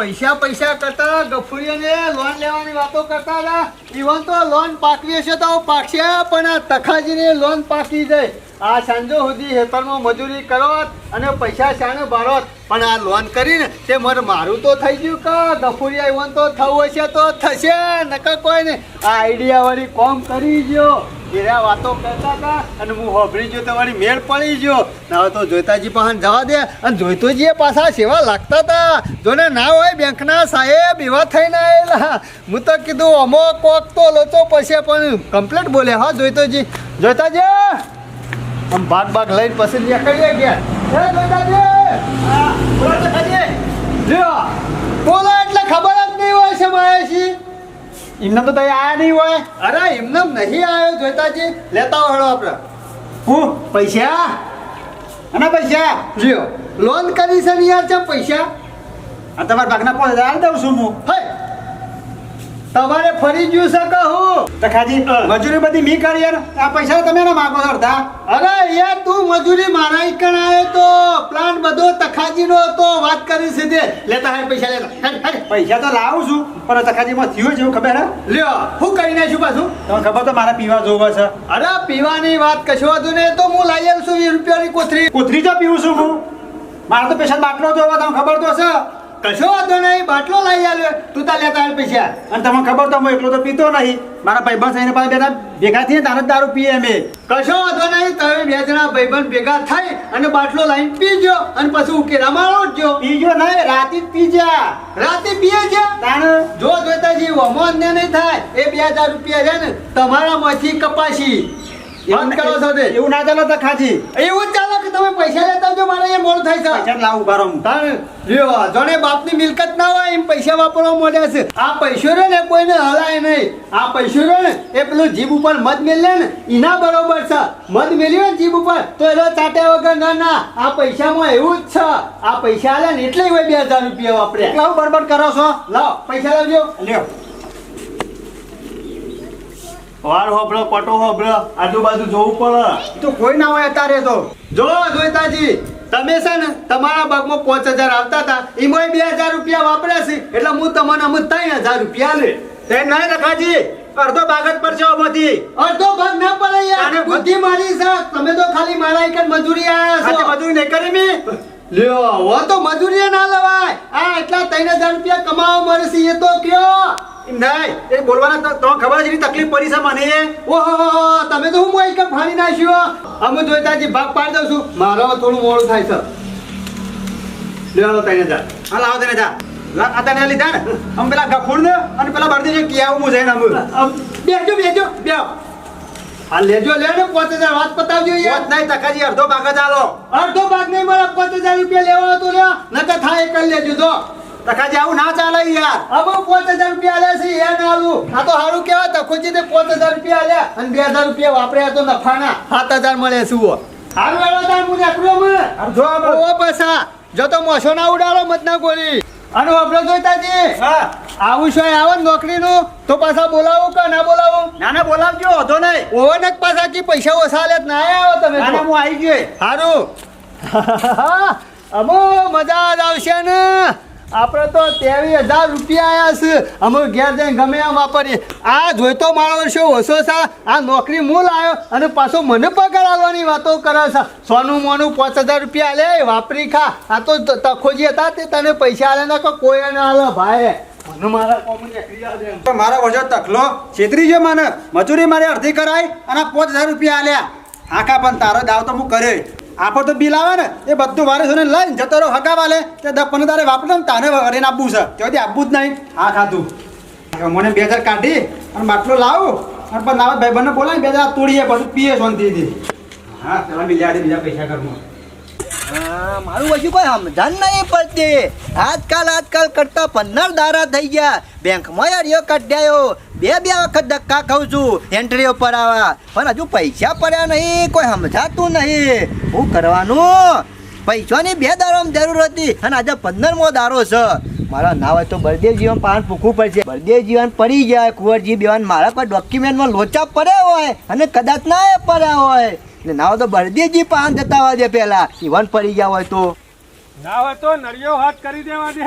પૈસા પૈસા કરતા ગફુરીઓને લોન લેવાની વાતો કરતા હતા. ઇવન તો લોન પાકવી હશે તો પાકશે, પણ આ તખાજીને લોન પાકી જાય આ સાંજો સુધી હેતરમાં મજૂરી કરો અને પૈસા શાણે ભરો પણ આ લોન કરીને તે મને મારું તો થઈ ગયું કે ગફુરિયા ઈવન તો થવું હશે તો થશે, નકર કોઈ ને આ આઈડિયા વાળી કોમ કરી ગયો. એરા વાતો કરતા હતા અને હું હોભળી ગયો, તમારી મેળ પડી ગયો. ના તો જોઈતાજી પાસે જવા દે અને જોઈતોજીએ પાછા સેવા લાગતા હતા. જોને ના હોય બેંકના સાહેબ એવા થઈને આવેલા હું તો કીધું, અમો કોક તો લોચો પછી પણ કમ્પ્લેટ બોલે, હા, જોઈતોજી. જોઈતાજી, આમ ભાગ ભાગ લઈને પછી નીકળીએ ગયા જોઈતાજી? બોલો એટલે ખબર જ નહીં હોય છે માયાશી એમને તો તઈ આયા નહીં હોય. અરે એમને નહીં આવ્યો જોઈતાજી લેતા હોય આપણે. હું? પૈસા? અને પૈસા? લ્યો લોન કરી છે યાર છે પૈસા? આ તમારા ભાગના પાંચ હજાર આલી દઉં છું હું. હે તમારે ફરી ગયું છે કહું તખાજી મજૂરી બધી મી કરી યાર આ પૈસા તમે ના માગો અડધા? અરે યાર તું મજૂરી મારા ઈકણ આવ્યો તો પ્લાન બધો તખાજીનો હતો વાત કરી સીધે. લેતા હે પૈસા લેતા. પૈસા તો લાવું છું પણ તખાજીમાં થયું જેવું ખબર હે? લ્યો હું કરી નાખ્યું પાછું. તમને ખબર તો મારા પીવા જોવે છે. અરે પીવાની વાત કશો હતું ને તો હું લાવી આવું છું વીસ રૂપિયાની કોથરી. કોથરી તો પીવું છું હું. મારા તો પૈસા બાટલો જોવા તમને ખબર તો છે કશો વાંધો નહીં બાટલો લાવી આવ્યો તું તાર લેતા પૈસા. અને તમને ખબર તો હું એકલો તો પીતો નહીં. મારા ભાઈબંધ થઈને પાસે બેટા ભેગા થઈને તારે જ દારૂ પીએ અમે. કશો વાંધો નહીં તમે બે જણા ભાઈબંધ ભેગા થઈ અને બાટલો લાવીને પીજો અને પછી ઉકેલા મારો જ જો પીજો નહીં રાતે જ પીજા. રાતે પીએ છે? તાણ? જો જોતાજી વમો અન્ય નહીં થાય. એ બે હજાર રૂપિયા છે ને તમારા માંથી કપાશી બંધ કરો છો તે એવું ના ચાલો તો ખાતી એવું જ ચાલો કે તમે પૈસા મોડું થાય છે. પૈસા લાવું બારો લ્યો જોને બાપની મિલકત ના હોય એમ પૈસા વાપરવા મળ્યા છે. આ પૈસો રે ને કોઈને હલાય નહીં. આ પૈસો રે ને એ પેલું જીભ ઉપર મધ મેલે ને એના બરોબર છે. મધ મેલ્યું ને જીભ ઉપર તો એનો ચાટ્યા વગર ના ના આ પૈસામાં એવું જ છે. આ પૈસા આલે ને એટલે હોય બે હજાર રૂપિયા વાપરે એકલા હું બરબર કરો છો? લાવ પૈસા લાવજો. લ્યો. વાર હોબળો પટો હોબળો આજુબાજુ જોવું પડે. તો કોઈ ના હોય અત્યારે તો. જો જોઈતાજી. તમે છે ને તમારા ભાગમાં પાંચ હજાર આવતા હતા એમાં બે હજાર રૂપિયા વાપર્યા છે. એટલે હું તમને અમુક ત્રણ હજાર રૂપિયા લે. તે નહીં રખાજી અડધો ભાગત પર છે અમોથી અડધો ભાગ ના પડે યાર. બુદ્ધિ મારી છે. તમે તો ખાલી મારા એક મજૂરી આયા છો. મજૂરી નહીં કરી મી. લ્યો હો તો મજૂરી ના લવાય. આ એટલા ત્રણ હજાર રૂપિયા કમાવા મળે છે એ તો કયો. નહીં એ બોલવાના તો ખબર છે તકલીફ પડી છે મને. ઓહો તમે તો હું મોઈ કે ફાડી નાખ્યો અમે જોઈતાજી ભાગ પાડી દઉં છું. મારો થોડું મોડું થાય છે. લ્યો ત્રણ હજાર. હા લાવો જા લા- તને લીધા ને? આમ પેલા ગફુર ને અને પેલા બળદી જે કિયા હું જઈને બેજો બેજો બેહો. આ લેજો લે ને હજાર વાત પતાવજો યાર. નહીં તકાજી અડધો ભાગ જ આલો. અડધો ભાગ નહીં મળે પોતે હજાર રૂપિયા લેવાનો તો લ્યો નકર થાય એક લેજો તો તકાજી આવું ના ચાલે યાર. હવે પોત હજાર રૂપિયા લે છે એ ના આલું. આ તો સારું કહેવાય તખુજી તે પોત હજાર રૂપિયા લે અને બે હજાર રૂપિયા વાપરે તો નફાના સાત હજાર મળે શું હારું વેળો તાર હું નીકળ્યો મને અડધો આલો. પૈસા જો તો મોસો ના ઉડાડો મત ના ગોળી અને વાપરો જોઈતાજી હા. આવું શું આવે ને નોકરીનું? તો પાછા બોલાવો કે ના બોલાવું? ના ના બોલાવજો વધો નહીં. ઓવરનેક પાછા કે પૈસા ઓછા લે ના આવો તમે ના ના હું આવી ગયો. સારું અમો મજા જ આવશે ને. આપણે તો ત્રેવીસ હજાર રૂપિયા આવ્યા છે. અમે ઘેર જઈને ગમે એમ વાપરીએ. આ જોઈતો મારો વર્ષો ઓછો સા આ નોકરી મૂળ આવ્યો અને પાછો મને પગાર આવવાની વાતો કરે છે. સોનું મોનું પાંચ હજાર રૂપિયા લે વાપરી ખા. આ તો તખોજી હતા તે તને પૈસા આલે ના કોઈ ના આલે ભાઈ. મારા મારો વજો તકલો છેતરી છે મને. મજૂરી મારે અડધી કરાય અને પાંચ હજાર રૂપિયા આલ્યા. આખા પણ તારો દાવ તો હું કરે આપો તો બિલ આવે ને એ બધું વારે છે લઈને જતો રહો હગા વાલે તે દસ પંદર તારે વાપરે ને તાને વરીને આપવું છે. ત્યાંથી આપવું જ નહીં. હા ખાધું. મને બે હજાર કાઢી અને બાટલો લાવું. અને પણ લાવે ભાઈ બંને બોલાય બે હજાર તોડીએ બધું પીએ શાંતિથી. હા પેલા મિલિયાર્ડ બીજા પૈસા હા, મારું હજુ કોઈ સમજણ નહીં પડતી. આજકાલ આજકાલ કરતા પંદર દારા થઈ ગયા. બેંકમાં યાર કઢાયો બે બે વખત ધક્કા ખાઉં છું એન્ટ્રી ઉપર આવા. પણ હજુ પૈસા પડ્યા નહીં, કોઈ સમજાતું નહીં. શું કરવાનું? પૈસાની બે દારોમાં જરૂર હતી, અને આજે પંદરમો દારો છે. મારા ના હોય તો બળદેવ જીવન પાન પૂખવું પડશે. બળદેવ જીવન પડી ગયા કુંવરજી બેવાન મારા પર ડોક્યુમેન્ટમાં લોચા પડ્યા હોય, અને કદાચ ના પડ્યા હોય. ને ના હોય તો બળદેવજી પાન જતા હોય છે પહેલા ઈવન પડી ગયા હોય તો. ના હોય તો નળિયો હાથ કરી દેવા દે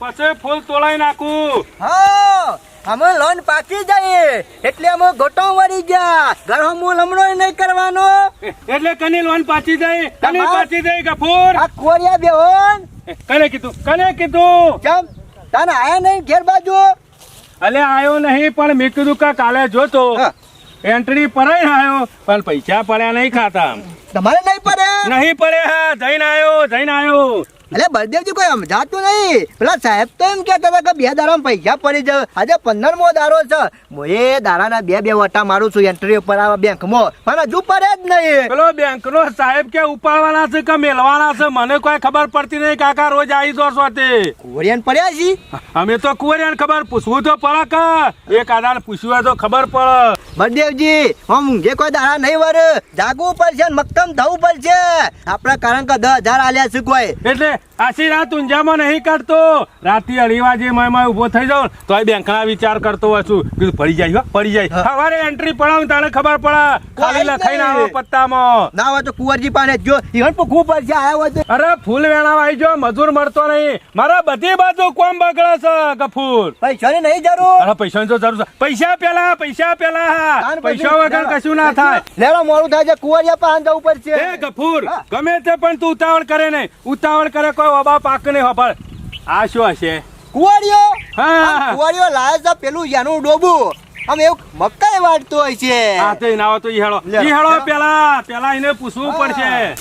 પછી ફૂલ તોડાઈ નાખું. હા અમે લોન પાકી જઈએ. એટલે અમે ગોટો વળી ગયા. ઘર હું લમણો નહીં કરવાનો. એટલે કની લોન પાછી જાય કની પાછી જાય ગફૂર? આ કોરિયા બેહોન. કને કીધું? કને કીધું? કેમ? તને આયા નહીં ઘેર બાજુ? અલે આયો નહીં પણ મેં કીધું કે કાલે જોતો. એન્ટ્રી પરાઈ આવ્યો પણ પૈસા પડ્યા નહીં ખાતા. તમારે નહીં પડે? નહીં પડે હા જઈને આવ્યો જઈને આવ્યો. અલે બળદેવજી કોઈ સમજાતું નહીં. પેલા સાહેબ તો એમ કહેતા હતા કે બે દારામાં પૈસા પડી જાય. આજે પંદરમો દારો છે. હું એ દારાના બે બે વટા મારું છું એન્ટ્રી ઉપર આવા બેંકમાં. પણ હજુ પડે જ નહીં. પેલો બેંક નો સાહેબ કે ઉપાડવાના છે કે મેળવાના છે? મને કોઈ ખબર પડતી નહીં કાકા રોજ આવી જો છો તે કુવરિયાન પડ્યા છી? અમે તો કુવરિયાન ખબર પૂછવું તો પડે કે એક આધાર પૂછ્યું તો ખબર પડે. બળદેવજી હું ઊંઘે કોઈ દારા નહીં વર. જાગવું પડશે મક્તમ થવું પડશે. આપણે કારણ કે દસ હજાર આલ્યા છે કોઈ. એટલે આછી રાત ઊંઝામાં નહીં કાઢતો. રાતે અઢી વાગે મેં ઊભો થઈ જાઉં. તો બેંકના વિચાર કરતો છું. કીધું પડી જાય પડી જાય. સવારે એન્ટ્રી પડાવું તારે ખબર પડે. ખાલી લખાઈને આવો પત્તામાં. ના હોય તો કુંવરજી પાસે જો ઈવન ખૂબ પડશે આયા હોય તો. અરે ફૂલ વેણા આવી જો મજૂર મળતો નહીં. મારા બધી બાજુ કોમ બગડે છે ગફૂર. પૈસાની નહીં જરૂર. અરે પૈસાની તો જરૂર છે. પૈસા પેલા પૈસા પેલા. પૈસા વગર કશું ના થાય. લેવા મોડું થાય છે. કુંવરિયા પાસે જવું પડશે. એ ગફૂર ગમે તે પણ તું ઉતાવળ કરે નહીં. ઉતાવળ કરે કોઈ ઓબા પાક નહીં હોભળ આ શું હશે? કુવાડીઓ હા. કુવાડીઓ લાવે છે પેલું યાનું ડોબું. આમ એવું મકાઈ વાટતો હોય છે. હા તો ના તો ઈ હેળો ઈ હેળો પેલા પેલા એને પૂછવું પડશે.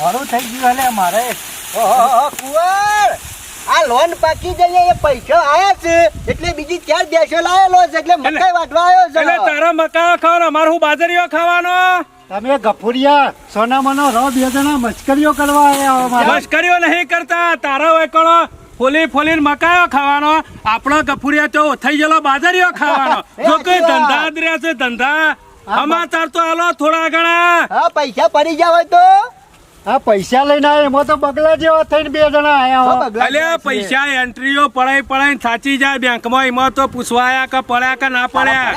મારું થઈ ગયું હલે મારે. ઓહો કુંવર! આ લોન પાકી જઈએ એ પૈસા આયા છે. એટલે બીજી ચાર દેશો લાયેલો છે એટલે મકાઈ વાટવા આવ્યો એટલે તારા મકા ખાવાનો અમાર બાજરીઓ ખાવાનો? તમે ગફુરિયા સોના મનો રો બે જણા મશ્કરીઓ કરવા આવ્યા અમારા. મશ્કરીઓ નહીં કરતા તારા હોય ફોલી ફોલી ફોલીને મકાયો ખાવાનો. આપણો ગફુરિયા તો થઈ ગયેલો બાજરીઓ ખાવાનો. જો કોઈ ધંધા જ રહ્યા છે ધંધા. સમાચાર તો આલો થોડા ઘણા. હા પૈસા પડી જાવ હોય તો? આ પૈસા લઈને આવે એમાં તો બગલા જેવા થઈને બે જણા આયા હો. છે. પૈસા એન્ટ્રીઓ પડાઈ પડાઈ સાચી જાય બેંકમાં. એમાં તો પૂછવાયા કે પડ્યા કે ના પડ્યા?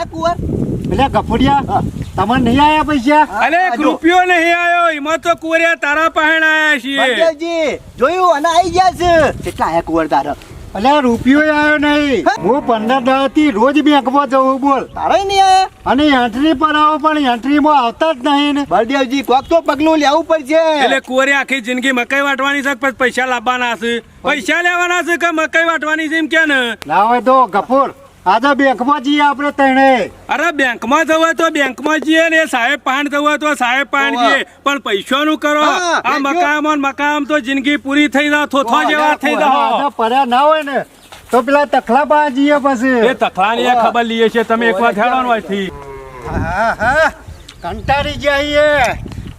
એટલે ગફુરિયા તમને નહીં આયા પૈસા? અરે રૂપિયો નહીં આયો એમાં તો કુવરિયા તારા પાસે આયા છીએ. બળદેવજી જોયું? અને આવી ગયા છે. કેટલા આયા કુવર તારા અલે રૂપિયો આયો નહીં. હું? પંદર દાડાથી રોજ બેંકમાં જવું બોલ. તારે નહીં આયા? અને એન્ટ્રી પર આવો પણ એન્ટ્રીમાં આવતા જ નહીં ને. બળદેવજી કોક તો પગલું લેવું પડશે. એટલે કુવરે આખી જિંદગી મકાઈ વાટવાની છે પછી પૈસા લાવવાના છે? પૈસા લેવાના છે કે મકાઈ વાટવાની છે એમ કે ને? લાવે તો ગફુર. આજે બેંકમાં જઈએ આપણે ત્રણે અરે બેંકમાં જવું હોય તો બેંકમાં જઈએ ને સાહેબ પાન જવું હોય તો સાહેબ પાન જઈએ. પણ પૈસાનું કરો. આ મકામ મકામ તો જિંદગી પૂરી થઈ જાય થોથવા જેવા થઈ જાય પડ્યા ના હોય ને તો પેલા તખલા પા જઈએ પછી. એ તખલા ની ખબર લઈએ છે તમે એકવાર હેડવાનું હોયથી હા હા કંટાળી જઈએ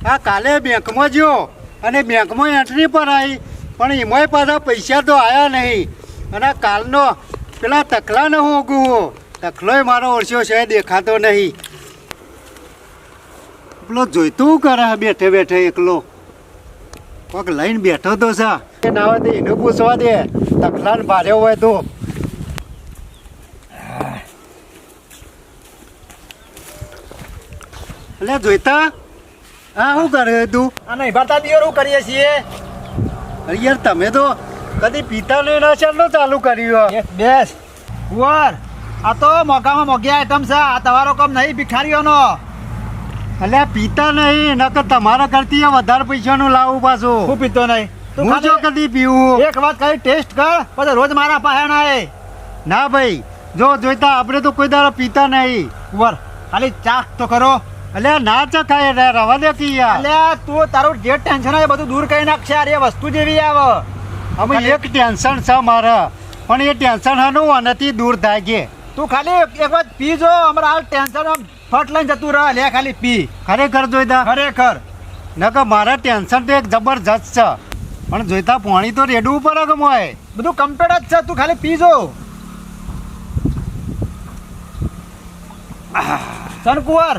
આ કાલે બેંકમાં ગયો અને બેંકમાં એન્ટ્રી પર આવી પણ એમાંય પાછા પૈસા તો આવ્યા નહીં. અને કાલનો પેલા તકલાને હું. ઓગું તકલોય મારો ઓળશો છે દેખાતો નહીં. પેલો જોઈતું કરે બેઠે બેઠે એકલો. કોક લઈને બેઠો તો છે. નાવા ના હોય તો એને પૂછવા દે. તકલાને ભારે હોય તો. એટલે જોઈતા? હા શું કરે તું? અને ભરતા શું કરીએ છીએ? અરે યાર તમે તો કદી પીતા નહીં ના ચાલો ચાલુ કર્યું બેસ કુંવર. આ તો મોકામાં મોગ્યા આઈટમ છે. આ તમારો કામ નહીં ભિખારીઓનો. એટલે પીતા નહીં નકર તમારા કરતી વધારે પૈસાનું લાવું પાછું. હું પીતો નહીં. તું હું જો કદી પીવું? એક વાત ખાલી ટેસ્ટ કર પછી રોજ મારા પાસે ના એ ના ભાઈ જો જોઈતા આપણે તો કોઈ દાડો પીતા નહીં. કુંવર ખાલી ચાક તો કરો. એટલે ના ચખાય રવા દે કી યાર. એટલે તું તારું જે ટેન્શન આવે બધું દૂર કરી નાખશે. આ એ વસ્તુ જેવી આવે. અમે એક ટેન્શન છે મારા પણ એ ટેન્શન હાનું આનાથી દૂર થાય કે તું ખાલી એક વાત પી જો અમારા હાલ ટેન્શન આમ ફટ લઈને જતું રહે લે ખાલી પી. ખરેખર જોઈતા? ખરેખર. નકર મારા ટેન્શન તો એક જબરજસ્ત છે. પણ જોઈતા પાણી તો રેડવું પડે કે મોય બધું કમ્પ્લીટ જ છે તું ખાલી પી જો. સનકુંવર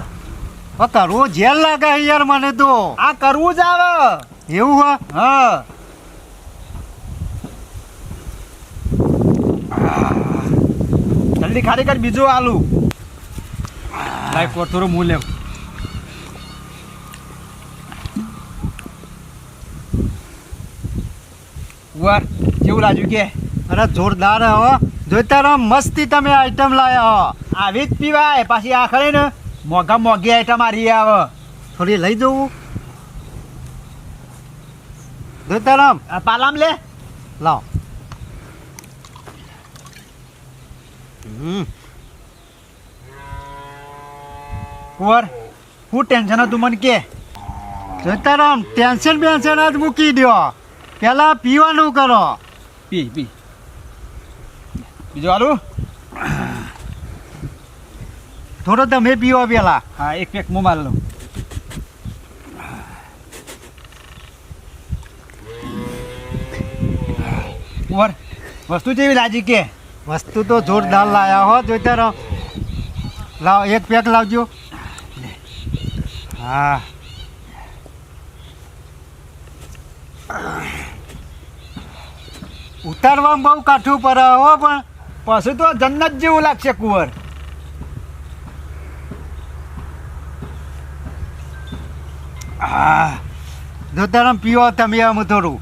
કરવું જેલ લાગે યાર મને તો. આ કરવું જ આવે. એવું હા? હા. ખાલી કરી બીજું આલુ. લાઈક થોડું મૂળ લેવું. કેવું લાગ્યું કે? અરે જોરદાર હો. જોઈતા રહો મસ્તી તમે આઈટમ લાયા હો. આવી જ પીવાય. પાછી આખરે ને મોઘા મોઘી આઈટમ મારી આવે. થોડી લઈ જવું. જોઈતા રામ પાલામ લે. લાવ. કુંવર હું ટેન્શન હતું મને કે. જોઈતા રામ ટેન્શન બેન્શન જ મૂકી દો પેલા પીવાનું કરો. પી પી. બીજું આલું થોડો તમે પીવો પેલા. હા એક પેક મોબાઈલ લઉં કુંવર વસ્તુ જેવી લાજી કે? વસ્તુ તો જોરદાર લાયા હો જોઈતા રહો લાવ એક પેક લાવજો. હા. ઉતારવામાં બહુ કાઠું પડે હો પણ પછી તો જન્નત જેવું લાગશે કુંવર. હા. જોતા રહો પીવો તમે આમ થોડું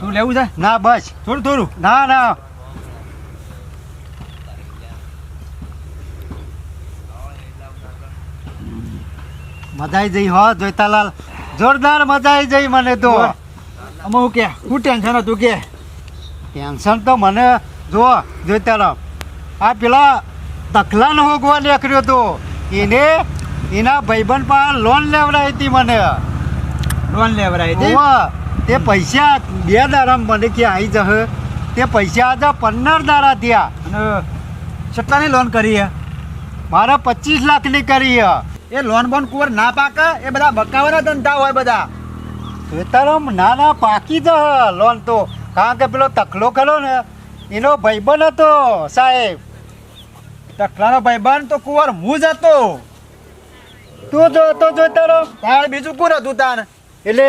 તું લેવું છે? ના બસ. થોડું થોડું. ના ના. મજા આવી જઈ હો જોઈતાલાલ. જોરદાર મજા આવી જઈ મને તો. અમે હું કે હું ટેન્શન હતું કે. ટેન્શન તો મને જો જોઈતાલાલ. આ પેલા તકલાનો હોગવા નીકળ્યો હતો એને એના ભાઈબંધ પાસે લોન લેવડાવી હતી મને. લોન લેવડાવી હતી? તે પૈસા બે દાડા મને કે આવી જશે? તે પૈસા આજે પંદર દાડા થયા. અને કેટલાની લોન કરી હે? મારે પચીસ લાખની કરી હે. એ લોન બોન કુંવર ના પાકે એ બધા બકાવાના ધંધા હોય બધા. ખેતરમ નાના પાકી જ લોન તો. કારણ કે પેલો તકલો ખરો ને એનો ભાઈબંધ હતો સાહેબ. તકલાનો ભાઈબંધ તો કુંવર હું જ હતો. તું જો તો જોઈતો રહો તાર બીજું કોણ હતું તાન? એટલે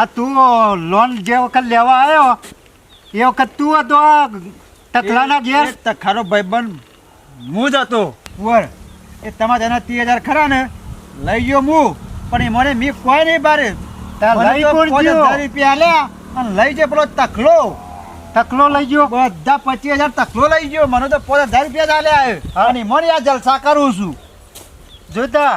આ તું લોન જે વખત લેવા આવ્યો એ વખત તું હતો તકલાના ઘેર? તખાનો ભાઈબંધ હું જ હતો. કુંવર એ તમારે એના ત્રીસ હજાર ખરા ને લઈ ગયો હું પણ એ મને મી કોઈ નહીં બારે કોણ રૂપિયા લ્યા અને લઈ જાય પેલો તકલો. તકલો લઈ ગયો? બધા પચીસ હજાર તકલો લઈ ગયો. મને તો પોતે હજાર રૂપિયા જ આલ્યા અને મને આ જલસા કરું છું. જોતા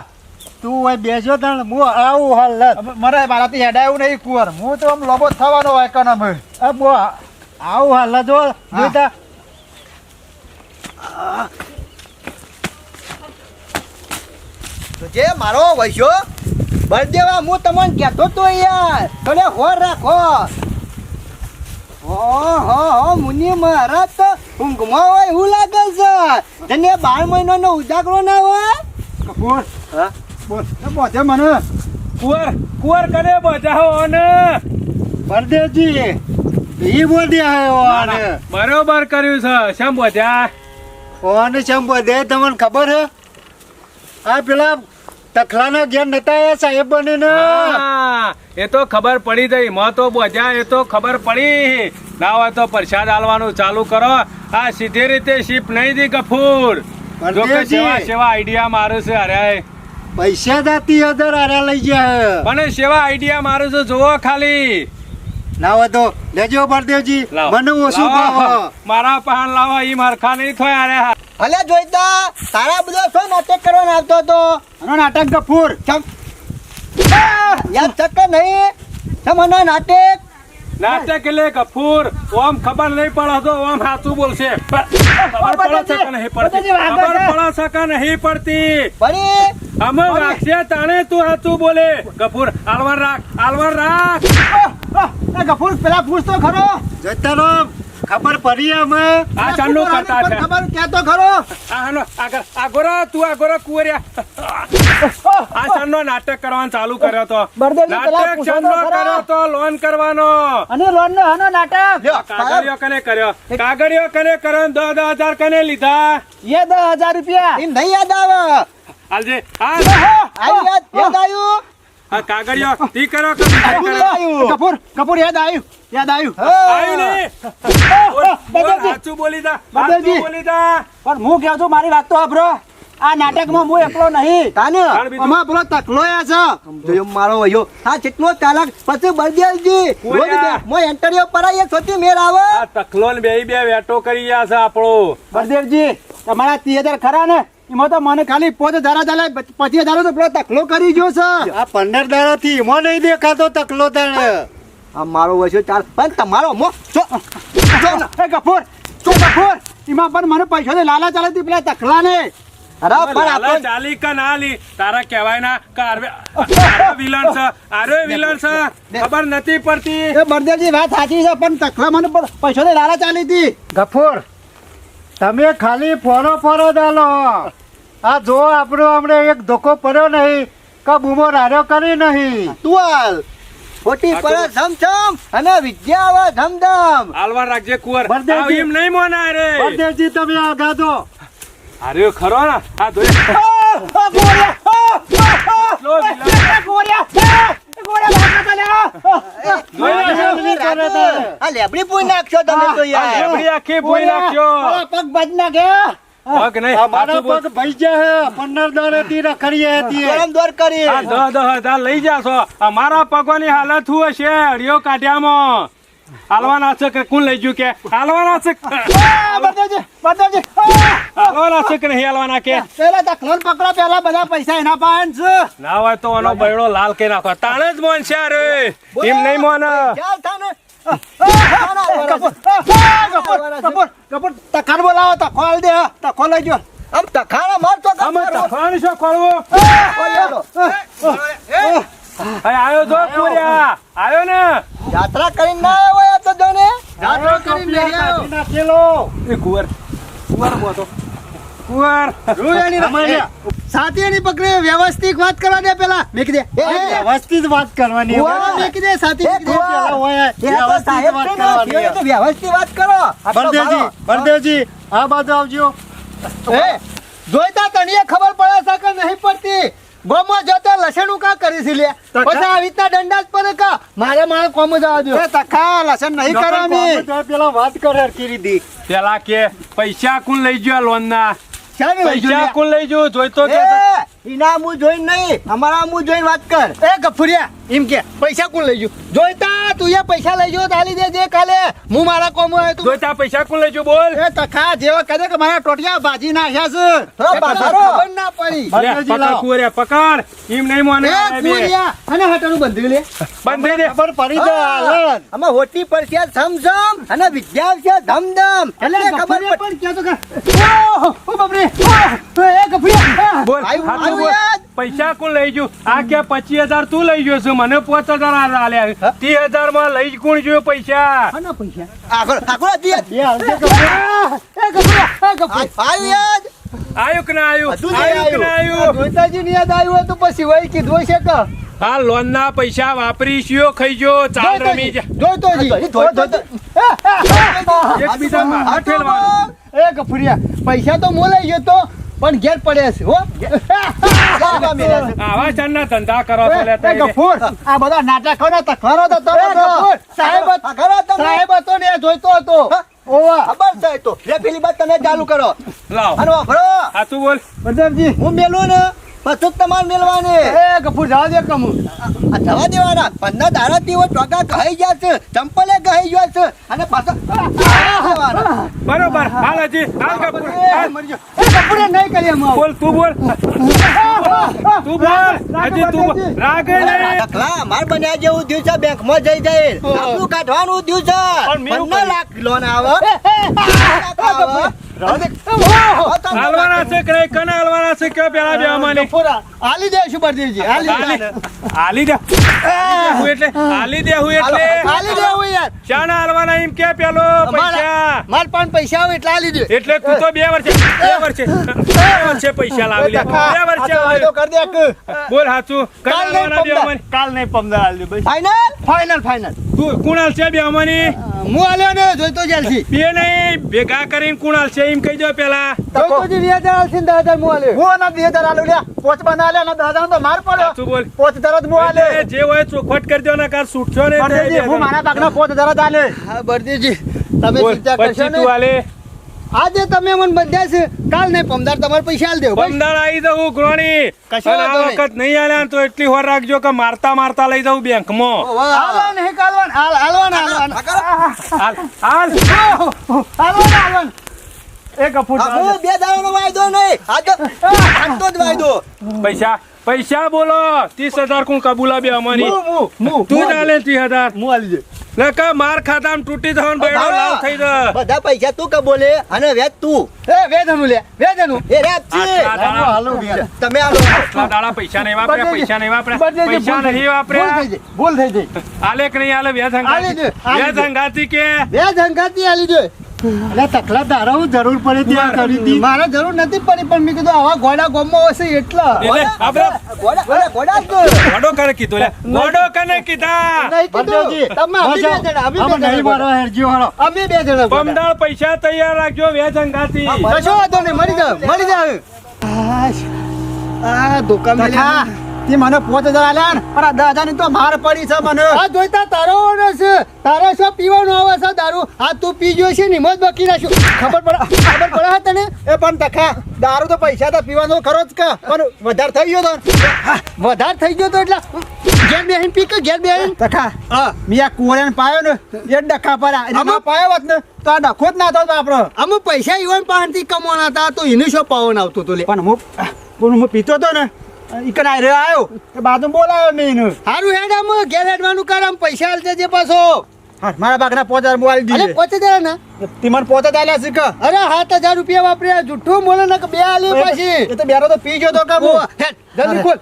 તું હોય બેસો તણ હું આવું હાલ મારે મારાથી હેડાયું નહીં કુંવર. હું તો આમ લોબો થવાનો હોય કન અમે બો આવું હાલ જો જોતા તો જે મારો વૈશો બળદેવા હું તમને કહેતો તો યાર થોડે હોર રાખો. હો હો હો મુનિ મહારાજ તો ઊંઘમાં હોય એવું લાગે છે. તને બાર મહિનાનો ઉજાગરો ના હોય? કપૂર હા? બોલ બોધે મને. કુંવર કુંવર કરે બજાવો ને બળદેવજી ઈ બોધી આવ્યો આને. બરોબર કર્યું છે. શેમ બજા ઓને ચમ બધે તમને ખબર હે? આ પેલા તખલાના ઘેર નતા એ સાહેબ બને ને એ તો ખબર પડી ગઈ. મો તો બજા એ તો ખબર પડી. ના હોય તો પ્રસાદ આલવાનું ચાલુ કરો. આ સીધી રીતે શીપ નહીં દી ગફૂર. જો કે સેવા સેવા આઈડિયા મારું છે અરે. પૈસા દાતી અધર અરે લઈ ગયા મને સેવા આઈડિયા મારું છે જોવો ખાલી. લાવો તો લેજો બળદેવજી. મને ઓછું. મારા પાન લાવો ઈ મારખા નહીં થોય અરે. અલે જોઈતા તારા બધો શું નાટક કરવાનો આવતો હતો? એનો નાટક ગફૂર યાદ ચક્કર નહીં? તમને નાટક? નાટક એટલે ગફૂર ઓમ ખબર નહીં પડે તો ઓમ સાચું બોલશે. ખબર પડે છે કે નહીં પડતી? ખબર પડે છે કે નહીં પડતી? પડી. અમે રાખશે તાણે તું સાચું બોલે. ગફૂર આલવર રાખ આલવર રાખ. ગફુર પેલા પૂછતો ખરો. જતા ખબર પડી અમે આ ચાંદલો કરતા છે. ખબર કે તો ખરો. આ હનો આગળ. આગોરા તું આગોરા કુવરિયા. આ ચાંદનો નાટક કરવાનું ચાલુ કર્યો તો. નાટક તો કર્યો તો લોન કરવાનો. અને લોન નો હનો નાટક કાગળિયો કને કર્યો? કાગળિયો કને કર્યો? દસ દસ હજાર કને લીધા? એ દસ હજાર રૂપિયા. એમ નહીં યાદ આવે. હાલજે. આ યાદ આવ્યું? આ કાગળિયો તી કર્યો કે બીજા કર્યો? કપૂર કપૂર યાદ આવ્યું યાદ આવ્યું આવ્યું ને? બોલ, બોલ, બળદેવજી. સાચું બોલી જા સાચું બોલી જા. પણ હું કહું છું મારી વાત તો સાંભળો. આ નાટકમાં હું એકલો નહીં. તાને આમાં પેલો તકલો આ છે. મારો વયો. હા ચાલાક પછી બળદેવજી. રોજ. બેંકમાં એન્ટરીઓ પરાઈએ છોટી મેર આવે. આ ને બે બે વેટો કરી ગયા છે આપણો. બળદેવજી તમારા ત્રીસ હજાર ખરા ને? એમાં તો મને ખાલી પોતે ધારા ચાલે પછી ધારો તો પેલો તકલો કરી ગયો છે. આ પંદર દાડા થી એમાં નહીં દેખાતો તકલો તને. આ મારો વસ્યો ચાલ પણ તમારો મો જો જો ને. એ ગફુર તું ગફુર. એમાં પણ મને પૈસા દે લાલા ચાલે તી પેલા તકલા ને અરે પણ આપણે ચાલી કે ના લી તારા કહેવાય ના કે વિલન છે. આરો વિલન છે. ખબર નથી પડતી. એ બરદેવજી વાત સાચી છે પણ તકલા મને પૈસા દે લાલા ચાલી હતી. ગફુર તમે ખાલી ફોરો ફોરો ચાલો આ જો આપણો હમણે એક ધોકો પડ્યો નહીં કે બૂમો રાડ્યો કરી નહીં. તું હાલ ખોટી પડે ધમધમ અને વિદ્યા આવે ધમધમ. હાલવા રાખજે કુંવર. બરદેવજી એમ નહીં મોના રે. બરદેવજી તમે આ ગાધો. અરે ખરો ને આ ધોઈ લેબડી પૂઈ નાખશો તમે તો યાર. લેબડી આખી ભૂઈ નાખ્યો પગ બજ નાખે પગ નહીં? મારા પગ ભાઈ જાય પંદર દાડે થી રખડીએ હતી ગરમ દોર કરી આ દો દહ હજાર લઈ જાશો. અમારા પગોની હાલત શું હશે? હળિયો કાઢ્યામાં. હાલવાના છે કે કોણ લઈ ગયું કે? હાલવાના છે હાલવાના છે કે નહીં હાલવાના કે? પેલા તકલો પકડો પેલા બધા પૈસા એના પાસે છે. ના હોય તો એનો બૈડો લાલ કરી નાખો. તાણે જ મોન છે રે એમ નહીં મોન. તખાન પકડી વ્યવસ્થિત વાત કરવા દે પેલા મેકી દે વ્યવસ્થિત વાત કરવાની મેકી હોય એ તો વ્યવસ્થિત વાત છે ને, કરવાની થયો તો વ્યવસ્થિત વાત કરો બળદેવજી બળદેવજી આ બાજુ આવજો. એ, જોઈતા તણીએ ખબર પડે છે કે નહીં પડતી? ગોમાં જતો લસણ ઉકા કરી છે લે. પછી આવી રીતના દંડા જ કા મારે મારે કોમ જવા દો. એ તખા લસણ નહીં તો પેલા વાત કરે કરી દી પેલા કે પૈસા કોણ લઈ ગયો લોન ના પૈસા? કોણ લઈ ગયો? જોઈતો કે એ, મુ જોઈને નહીં અમારા મું જોઈને વાત કર. એ ગફુરિયા એમ કે પૈસા કોણ લઈ ગયું? જોઈતા તું એ પૈસા લઈ ગયો તાલી દે જે કાલે. હું મારા કોમ તું. જોઈતા પૈસા કોણ લઈ ગયો બોલ. એ તખા જેવા કહે કે મારા ટોટિયા ભાજી નાખ્યા છે. થોડો એટલે ખબર ના પડી. પકડ કુરે પકડ. એમ નહીં મોને એ કુરિયા અને હટાનું બંધી લે. બંધી દે. ખબર પડી દે હાલન અમે હોટી પડશે સમસમ અને વિદ્યા આવશે ધમધમ. એટલે ખબર પડી કે ઓહ, ઓ બાપરે એ ગફુરિયા બોલ પૈસા કોણ લઈ ગયું? આ કે પચીસ હજાર તું લઈ ગયો છે? મને પાંચ હજાર આલ્યા ત્રીસ હજારમાં લઈ જ કોણ જોયો પૈસા? ના આયુ? ના યાદ આવ્યું તો પછી વહી કીધું છે કે? આ લોન ના પૈસા વાપરી શિયો ખાઈ ગયો ચાલ રમી જા એ ગફુરિયા પૈસા તો મો લઈ ગયો તો. પણ ઘેર પડ્યા છે હો. આવા ચાંદના ધંધા કરો છો લે એ ગફુર આ બધા નાટકો ના તખવારો તો તમે તો. સાહેબ કરો તમે. સાહેબ હતો ને જોઈતો હતો. હા? ઓવા. ખબર છે તો. લે પેલી બાત તમે ચાલુ કરો. લાવ. અને વાપરો આ તું બોલ. પ્રતાપજી હું મેલું ને? પછી તમારે મેલવાની એ ગફુર જવા દે કમુ જવા દેવાના પંદર દાડાથી હું ટોકા કહી ગયા છે ચંપલે કહી ગયા છે અને પાછા બરોબર હાલ હજી હાલ કપૂર હાલ. મરી ગયો એ નહીં કરી એમ બોલ તું બોલ તું બોલ હજી તું રાગે નહીં ઢકલા, માર બન્યા જેવું થયું છે બેંકમાં જઈ જઈ આપણું કાઢવાનું થયું છે પંદર લાખ લોન આવે હાલવાના છે કને હાલવાના છે કે પેલા બે અમાની ગફુર, હાલી દેશું બળદેવજી હાલી હાલી દે. હાલી દે. હું એટલે. હાલી દે હું એટલે. હાલી દેવું યાર. શાના હાલવાના એમ કે પેલો પૈસા. માર પાંચ પૈસા આવે એટલે હાલી દે. એટલે તું તો બે વર્ષે બે વર્ષે બે વર્ષે પૈસા લાવી લે. બે વર્ષે વાયદો. કર દે કે બોલ હાચું. કાલ નહીં બે પમદાર. કાલ નહીં પમદાર હાલી દે બસ ફાઇનલ ફાઇનલ ફાઇનલ તું કુણાલ છે બે અમારી હું આલ્યો ને જોઈતો જલસી બે નહીં ભેગા કરીને કુણાલ છે એમ કહી દો પેલા. જોઈતો જી વ્યાજ આલસી દાદા હું હાલ્યો. હું બે હજાર હાલ્યો લ્યા. પોચ બના લ્યા ને દસ તો માર પડ્યો. હાચું બોલ. પોચ હજાર જ હું જે હોય ચોખવટ કરી દો ને કાર છૂટશો ને બળદેવજી, હું મારા ભાગના પોચ હજાર જ હા બળદેવજી તમે ચિંતા કરશો ને હાલે આજે તમે મને બધા છે કાલ નહીં પમદાર તમારે પૈસા આલ દેવો પમદાર આવી દઉં ગ્રોણી કશો આ વખત નહીં આલ્યા તો એટલી વાર રાખજો કે મારતા મારતા લઈ જાઉં બેંકમાં. માં હે કાલવાન હાલવાન હાલ હાલ હાલવાન હાલવાન એ ગફુર હવે બે દાડાનો વાયદો નહીં. આ તો આજનો જ વાયદો. પૈસા પૈસા બોલો. ત્રીસ હજાર કોણ કબૂલા બે અમારી મુ મુ મુ તું ચાલે ત્રીસ હજાર. મુ આલી દે. નકા માર ખાતા તૂટી જવાનું બેડો લાલ થઈ જાય. બધા પૈસા તું કે અને વેચ તું. એ વેદનું લે વેદનું એ રેપ છે. હાલો તમે આટલા દાડા પૈસા નહીં વાપરે પૈસા નહીં વાપર્યા. પૈસા નહીં વાપરે ભૂલ થઈ જઈ આલે કે નહીં આલે હંગાતી હંગાતી કે? વેદ હંગાતી આલી દે. તકલા તારા હું જરૂર પડે ત્યાં કરી હતી મારે જરૂર નથી પડી પણ મેં કીધું આવા ગોડા ગોમમાં હશે એટલા. ગોડા ગોડા ગોડા કીધું ગોડો કને કીધા? તમે અમે બે જણા અમે બે અમે બે જણા પમદાળ પૈસા તૈયાર રાખજો વ્યાજ હંગાતી કશો વાંધો નહીં મળી જાવ મળી જાવ આ દુકાન તે મને પાંચ હજાર આલ્યા ને. પણ આ દસ હજારની તો માર પડી છે મને. આ જોઈતા તારો ઓનો છે. તારે શું પીવાનું આવે છે દારૂ? આ તું પી ગયો છે નિમજ બકી નાખ્યું. ખબર પડે ખબર પડે તને? એ પણ તખા દારૂ તો પૈસા તો પીવાનો ખરો જ કે પણ વધારે થઈ ગયો તો. હા, વધારે થઈ ગયો તો એટલે ઘેર બેહીન પી કે ઘેર બેહીન? તખા હા. મેં આ કુવરિયાને પાયો ને એ ડખા પડ્યા આમાં પાયો હોત ને તો આ ડખો જ ના થતો આપણો. અમુક પૈસા ઈવન પાણથી કમાવાના હતા તો એનું શું પાવન આવતું હતું લે? પણ હું પણ હું પીતો હતો ને ઈકન આ રહ્યો આવ્યો એ બાજુ બોલાવ્યો મેં એને હારું હેડ આમ ઘેર હેડવાનું કર આમ પૈસા આલજે જે પાછો. હા મારા બાકના પાંચ હજાર મોબાઈલ અરે દીધે. પહોંચે જરા ને? તે મને પાંચ હજાર આલ્યા છે અરે સાત હજાર રૂપિયા વાપર્યા જુઠ્ઠું બોલે ને કે બે આલ્યું પછી. એ તો બેરો તો પી ગયો તો કે ઓ, હેડ જલ્દી ખોલ.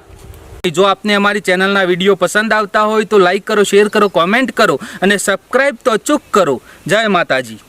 જો આપને અમારી ચેનલના વીડિયો પસંદ આવતા હોય તો લાઈક કરો શેર કરો કોમેન્ટ કરો અને સબસ્ક્રાઈબ તો અચૂક કરો. જય માતાજી.